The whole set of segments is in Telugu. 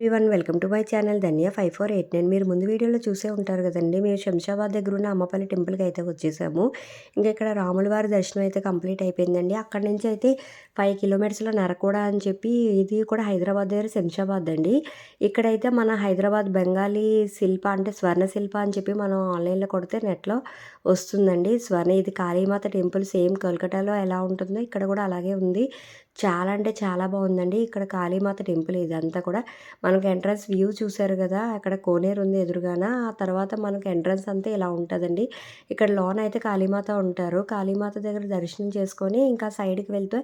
One welcome to my channel Dhanya five four eight nine మీరు ముందు వీడియోలో చూసే ఉంటారు కదండి. మేము శంషాబాద్ దగ్గర ఉన్న అమ్మపల్లి టెంపుల్కి అయితే వచ్చేసాము. ఇంకా ఇక్కడ రాములవారి దర్శనం అయితే కంప్లీట్ అయిపోయిందండి. అక్కడి నుంచి అయితే ఫైవ్ కిలోమీటర్స్లో నరకూడ అని చెప్పి ఇది కూడా హైదరాబాద్ దగ్గర శంషాబాద్ అండి. ఇక్కడైతే మన హైదరాబాద్ బెంగాలీ శిల్ప అంటే స్వర్ణ శిల్ప అని చెప్పి మనం ఆన్లైన్లో కొడితే నెట్లో వస్తుందండి. స్వర్ణ ఇది కాళీమాత టెంపుల్ సేమ్ కోల్కటాలో ఎలా ఉంటుందో ఇక్కడ కూడా అలాగే ఉంది. చాలా అంటే చాలా బాగుందండి. ఇక్కడ కాళీమాత టెంపుల్ ఇదంతా కూడా. మనకు ఎంట్రన్స్ వ్యూ చూసారు కదా అక్కడ కోనేరు ఉంది ఎదురుగాన. ఆ తర్వాత మనకు ఎంట్రన్స్ అంతా ఇలా ఉంటుందండి. ఇక్కడ లోన అయితే కాళీమాత ఉంటారు. కాళీమాత దగ్గర దర్శనం చేసుకొని ఇంకా సైడ్కి వెళ్తే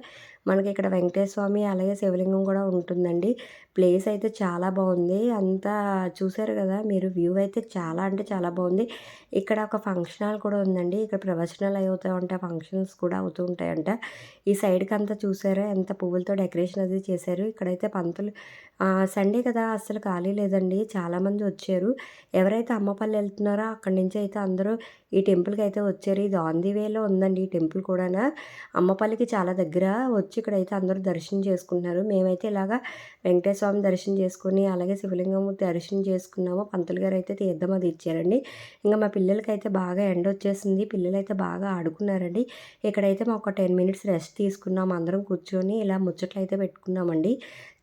మనకి ఇక్కడ వెంకటేశ్వర స్వామి అలాగే శివలింగం కూడా ఉంటుందండి. ప్లేస్ అయితే చాలా బాగుంది. అంతా చూసారు కదా మీరు వ్యూ అయితే చాలా అంటే చాలా బాగుంది. ఇక్కడ ఒక ఫంక్షన్ హాల్ కూడా ఉందండి. ఇక్కడ ప్రవచనాలు అవుతూ ఉంటాయి ఫంక్షన్స్ కూడా అవుతూ ఉంటాయంట. ఈ సైడ్కి అంతా చూసారా? ఎంత పువ్వులతో డెకరేషన్ అది చేశారు. ఇక్కడైతే పంతులు సండే కదా అస్సలు ఖాళీ లేదండి. చాలామంది వచ్చారు. ఎవరైతే అమ్మపల్లి వెళ్తున్నారో అక్కడి నుంచి అయితే అందరూ ఈ టెంపుల్కి అయితే వచ్చారు. ఇది ఆన్ ది వేలో ఉందండి ఈ టెంపుల్ కూడా అమ్మపల్లికి చాలా దగ్గర వచ్చి ఇక్కడైతే అందరూ దర్శనం చేసుకుంటున్నారు. మేమైతే ఇలాగా వెంకటేశ్వర స్వామి దర్శనం చేసుకుని అలాగే శివలింగం దర్శనం చేసుకున్నాము. పంతులు గారు అయితే తీర్థం అది ఇచ్చారండి. ఇంకా మా పిల్లలకి అయితే బాగా ఎండ వచ్చేసింది. పిల్లలు అయితే బాగా ఆడుకున్నారండి. ఇక్కడైతే మా ఒక టెన్ మినిట్స్ రెస్ట్ తీసుకున్నాం. అందరం కూర్చొని ఇలా ముచ్చట్లు అయితే పెట్టుకున్నామండి.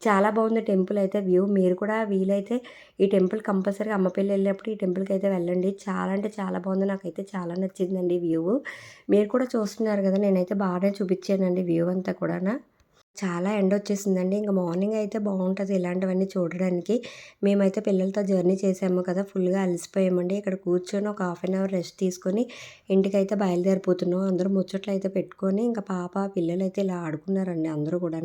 చాలా బాగుంది టెంపుల్ అయితే వ్యూ. మీరు కూడా వీలైతే ఈ టెంపుల్ కంపల్సరీగా అమ్మపల్లి వెళ్ళినప్పుడు ఈ టెంపుల్కి అయితే వెళ్ళండి. చాలా అంటే చాలా బాగుంది. నాకైతే చాలా నచ్చిందండి వ్యూ. మీరు కూడా చూస్తున్నారు కదా నేనైతే బాగానే చూపించానండి వ్యూ అంతా కూడా చాలా ఎండ వచ్చేసిందండి. ఇంకా మార్నింగ్ అయితే బాగుంటుంది ఇలాంటివన్నీ చూడడానికి. మేమైతే పిల్లలతో జర్నీ చేసాము కదా ఫుల్గా అలసిపోయామండి. ఇక్కడ కూర్చొని ఒక హాఫ్ అన్ అవర్ రెస్ట్ తీసుకొని ఇంటికైతే బయలుదేరిపోతున్నాం. అందరూ ముచ్చట్లు అయితే పెట్టుకొని ఇంకా పాప పిల్లలు అయితే ఇలా ఆడుకున్నారండి అందరూ కూడా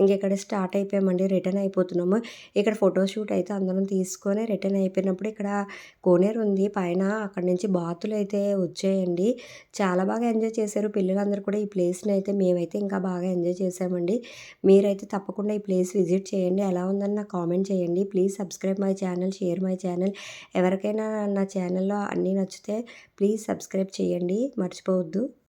ఇంక ఇక్కడ స్టార్ట్ అయిపోయామండి రిటర్న్ అయిపోతున్నాము. ఇక్కడ ఫోటోషూట్ అయితే అందరం తీసుకొని రిటర్న్ అయిపోయినప్పుడు ఇక్కడ కోనేరు ఉంది. పైన అక్కడ నుంచి బాతులు అయితే వచ్చాయండి. చాలా బాగా ఎంజాయ్ చేశారు పిల్లలందరూ కూడా ఈ ప్లేస్ని అయితే. మేమైతే ఇంకా బాగా ఎంజాయ్ చేసామండి. చేయండి. మీరైతే తప్పకుండా ఈ ప్లేస్ విజిట్ చేయండి. ఎలా ఉందని నాకు కామెంట్ చేయండి. Please subscribe my channel share my channel. ఎవరికైనా నా ఛానల్లో అన్నీ నచ్చితే ప్లీజ్ సబ్స్క్రైబ్ చేయండి. మర్చిపోవద్దు.